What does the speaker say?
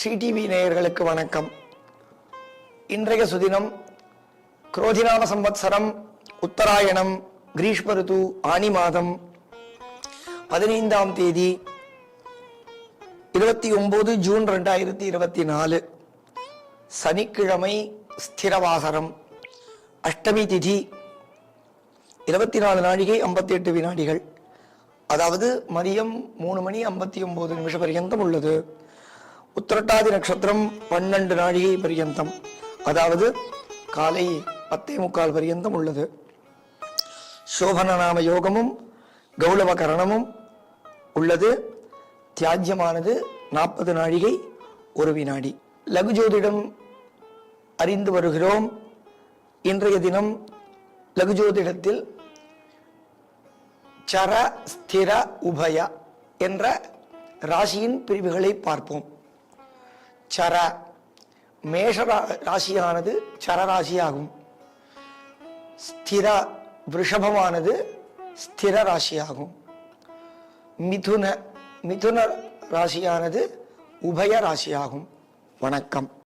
CTV நேயர்களுக்கு வணக்கம். இன்றைய சுதினம் குரோதிநாம சம்பத்சரம் உத்தராயணம் கிரீஷ்ம ருது ஆனி மாதம் பதினைந்தாம் தேதி இருபத்தி ஒன்பது ஜூன் ரெண்டாயிரத்தி இருபத்தி நாலு சனிக்கிழமை ஸ்திரவாசரம் அஷ்டமி திதி இருபத்தி நாலு நாழிகை ஐம்பத்தி எட்டு வினாடிகள். அதாவது மதியம் மூணு மணி ஐம்பத்தி ஒன்பது நிமிஷம் பர்யந்தம் உள்ளது. உத்திரட்டாதி நட்சத்திரம் பன்னெண்டு நாழிகை பர்யந்தம். அதாவது காலை பத்தே முக்கால் பர்யந்தம் உள்ளது. சோபன நாம யோகமும் கௌளவ கரணமும் உள்ளது. தியாஜ்யமானது நாற்பது நாழிகை ஒரு வினாடி லகு ஜோதிடம் அறிந்து வருகிறோம். இன்றைய தினம் லகு ஜோதிடத்தில் சர ஸ்திர உபய என்ற ராசியின் பிரிவுகளை பார்ப்போம். சர மேஷ ரா- ராசியானது சர ராசியாகும். ஸ்திர விருஷபமானது ஸ்திர ராசியாகும். மிதுன மிதுன ராசியானது உபய ராசியாகும். வணக்கம்.